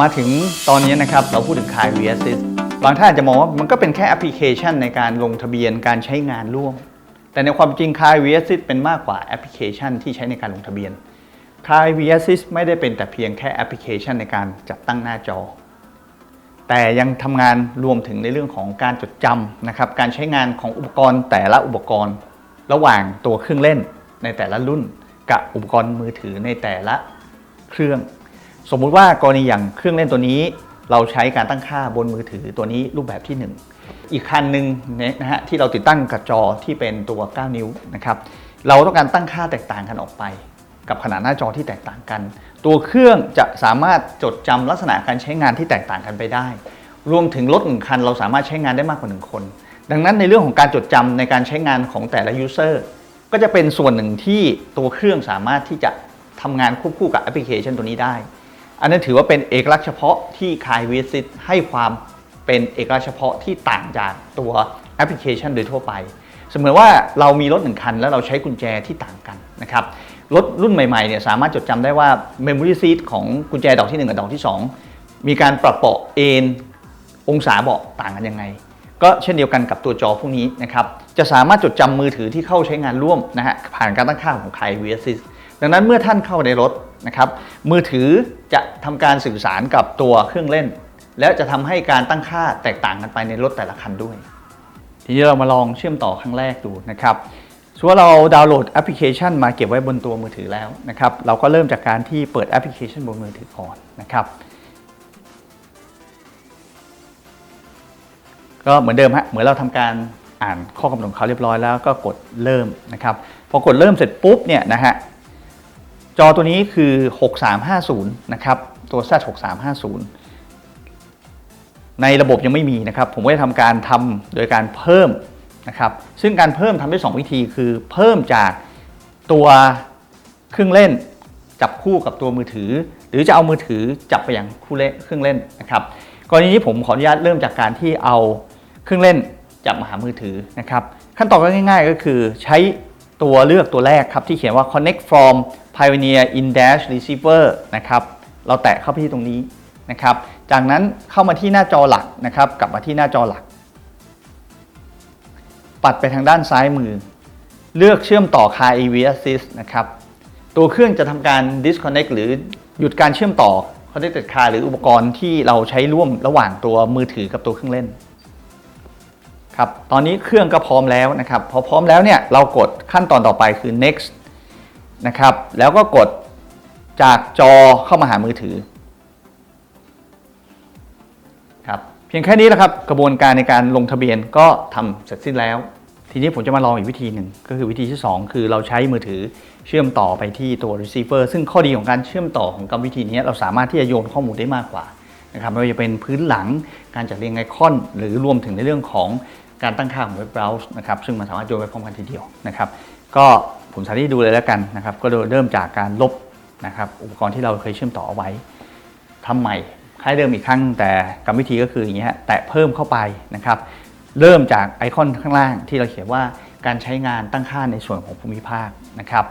มาถึงตอนนี้นะครับเราพูดถึง Kai v s i s บางท่านอาจจะมองว่ามันก็เป็นแค่แอปพลิเคชันในการลงทะเบียนการใช้งานร่วม แต่ในความจริง Kai v s i s เป็นมากกว่าแอปพลิเคชันที่ใช้ในการลงทะเบียน Kai v s i s ไม่ได้เป็นแต่เพียงแค่แอปพลิเคชันในการจัดตั้งหน้าจอ แต่ยังทำงานรวมถึงในเรื่องของการจดจำนะครับการใช้งานของอุปกรณ์แต่ละอุปกรณ์ ระหว่างตัวเครื่องเล่นในแต่ละรุ่น กับอุปกรณ์มือถือในแต่ละเครื่อง สมมุติว่ากรณีอย่างเครื่องเล่นตัวนี้ เราใช้การตั้งค่าบนมือถือตัวนี้รูปแบบที่ 1 อีกคันหนึ่งเนี่ยนะฮะที่เราติดตั้งกับจอที่เป็นตัว 9 นิ้วนะครับเราต้องการตั้งค่าแตกต่างกันออกไป กับขนาดหน้าจอที่แตกต่างกัน ตัวเครื่องจะสามารถจดจำลักษณะการใช้งานที่แตกต่างกันไปได้ รวมถึงรถหนึ่งคันเราสามารถใช้งานได้มากกว่าหนึ่งคน ดังนั้นในเรื่องของการจดจำในการใช้งานของแต่ละยูเซอร์ก็จะเป็นส่วนหนึ่งที่ตัวเครื่องสามารถที่จะทำงานควบคู่กับแอปพลิเคชันตัวนี้ได้ อันนั้นถือว่าเป็นเอกลักษณ์เฉพาะที่คายวิสิตให้ความเป็นเอกลักษณ์เฉพาะที่ต่างจากตัวแอปพลิเคชันโดยทั่วไป เสมือนว่าเรามีรถหนึ่งคันแล้วเราใช้กุญแจที่ต่างกันนะครับรถรุ่นใหม่ๆเนี่ยสามารถจดจำได้ว่า Memory Seat ของกุญแจดอกที่ 1 กับดอกที่ 2 มีการปรับเบาะเอนองศาเบาะต่างกันยังไง ก็เช่นเดียวกันกับตัวจอพวกนี้นะครับจะสามารถจดจำมือถือที่เข้าใช้งานร่วมนะฮะผ่านการตั้งค่าของ Kai v s ดังนั้นเมื่อท่านเข้าในรถ นะครับมือถือจะทำการสื่อสารกับตัวเครื่องเล่น แล้วจะทำให้การตั้งค่าแตกต่างกันไปในรถแต่ละคันด้วย ทีนี้เรามาลองเชื่อมต่อครั้งแรกดูนะครับสมมติว่าเราดาวน์โหลดแอปพลิเคชันมาเก็บไว้บนตัวมือถือแล้วนะครับเราก็เริ่มจากการที่เปิดแอปพลิเคชันบนมือถือก่อนนะครับก็เหมือนเดิมฮะเหมือนเราทำการอ่านข้อกำหนดเขาเรียบร้อยแล้วก็กดเริ่มนะครับพอกดเริ่มเสร็จปุ๊บเนี่ยนะฮะ จอตัวนี้คือ 6350 นะครับ ตัว Z 6350 ในระบบยังไม่มีนะครับ ผมก็จะทำการทำโดยการเพิ่มนะครับ ซึ่งการเพิ่มทำได้ 2 วิธีคือเพิ่มจากตัวเครื่องเล่น จับคู่กับตัวมือถือ หรือจะเอามือถือจับไปอย่างคู่เล่นเครื่องเล่นนะครับกรณีนี้ผมขออนุญาตเริ่มจากการที่เอาเครื่องเล่นจับมาหามือถือนะครับ ขั้นตอนก็ง่าย ๆ ก็คือใช้ ตัวเลือกตัวแรกครับที่เขียนว่า connect from pioneer in dash receiver นะครับเราแตะเข้าไปที่ตรงนี้นะครับ จากนั้นเข้ามาที่หน้าจอหลักนะครับ กลับมาที่หน้าจอหลัก ปัดไปทางด้านซ้ายมือ เลือกเชื่อมต่อ Car AV Assist นะครับ ตัวเครื่องจะทำการ disconnect หรือหยุดการเชื่อมต่อ connected car หรืออุปกรณ์ที่เราใช้ร่วมระหว่างตัวมือถือกับตัวเครื่องเล่น ครับตอนนี้เครื่องก็พร้อมแล้วนะครับพอพร้อมแล้วเนี่ยเรากดขั้นตอนต่อไปคือ next นะครับแล้วก็กดจากจอเข้ามาหามือถือครับเพียงแค่นี้แหละครับกระบวนการในการลงทะเบียนก็ทำเสร็จสิ้นแล้ว ทีนี้ผมจะมาลองอีกวิธีหนึ่งก็คือวิธีที่ 2 คือเราใช้มือถือเชื่อมต่อไปที่ตัว receiver ซึ่งข้อดีของการเชื่อมต่อของกรรมวิธีนี้เราสามารถที่จะโยนข้อมูลได้มากกว่านะครับไม่ว่าจะเป็นพื้นหลังการจัดเรียงไอคอน หรือรวมถึงในเรื่องของ การตั้งค่าของเว็บเบราว์นะครับซึ่งมันสามารถโยนไปพร้อมกันทีเดียวนะครับก็ผมสาธิตดูเลยแล้วกันนะครับก็เริ่มจากการลบนะครับอุปกรณ์ที่เราเคยเชื่อมต่อเอาไว้ทำใหม่คล้ายเดิมอีกครั้งแต่กรรมวิธีก็คืออย่างนี้ฮะแตะเพิ่มเข้าไปนะครับเริ่มจากไอคอนข้างล่างที่เราเขียนว่าการใช้งานตั้งค่าในส่วนของภูมิภาคนะครับ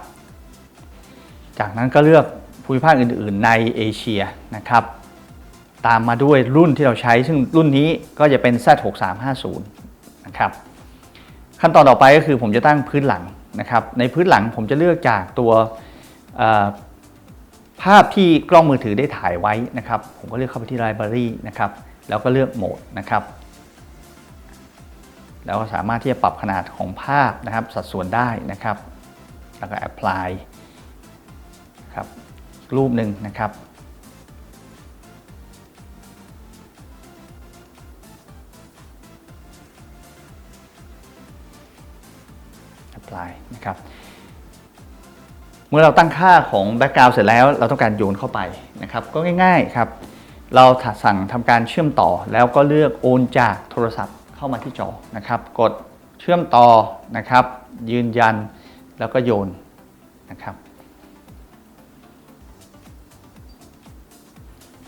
จากนั้นก็เลือกภูมิภาคอื่น ๆ ในเอเชียนะครับตามมาด้วยรุ่นที่เราใช้ซึ่งรุ่นนี้ก็จะเป็น Z6350 นะครับขั้นตอนต่อไปก็คือผมจะตั้งพื้นหลังนะครับ ในพื้นหลังผมจะเลือกจากตัวภาพที่กล้องมือถือได้ถ่ายไว้นะครับ ผมก็เลือกเข้าไปที่ Library นะครับแล้วก็เลือกโหมดนะครับ แล้วก็สามารถที่จะปรับขนาดของภาพนะครับ สัดส่วนได้นะครับ แล้วก็ apply ครับรูปหนึ่งนะครับ ครับเมื่อเราตั้งค่าของ background เสร็จแล้ว เราต้องการโยนเข้าไปนะครับ ก็ง่ายๆครับ เราสั่งทำการเชื่อมต่อแล้วก็เลือกโอนจากโทรศัพท์เข้ามาที่จอนะครับ กดเชื่อมต่อนะครับ ยืนยันแล้วก็โยนนะครับ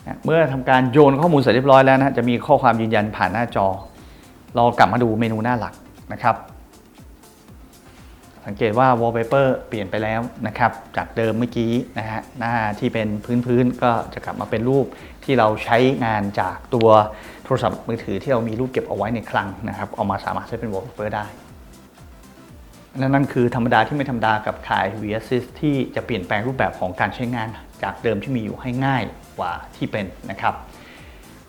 นะเมื่อทำการโยนข้อมูลเสร็จเรียบร้อยแล้วนะจะมีข้อความยืนยันผ่านหน้าจอ เรากลับมาดูเมนูหน้าหลักนะครับ สังเกตว่า wallpaper เปลี่ยนไปแล้วนะครับ จากเดิมเมื่อกี้นะฮะหน้าที่เป็นพื้นๆก็จะกลับมาเป็นรูปที่เราใช้งานจากตัวโทรศัพท์มือถือที่เรามีรูปเก็บเอาไว้ในคลังนะครับเอามาสามารถใช้เป็น wallpaper ได้และนั่นคือธรรมดาที่ไม่ธรรมดากับ Kai v Assist ที่จะเปลี่ยนแปลงรูปแบบของการใช้งานจากเดิมที่มีอยู่ให้ง่ายกว่าที่เป็นนะครับ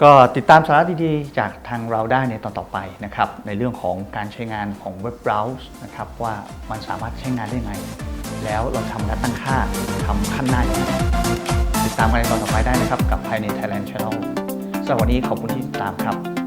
ก็ติดตามสาระดีๆ จากทางเราได้ในตอนต่อไปนะครับในเรื่องของการใช้งานของเว็บเบราว์นะครับว่ามันสามารถใช้งานได้ยังไง แล้วเราทำการตั้งค่าทำขั้นหน้าอย่างไรติดตามกันในตอนต่อไปได้นะครับกับภายใน Thailand Channel สำหรับวันนี้ขอบคุณที่ติดตามครับ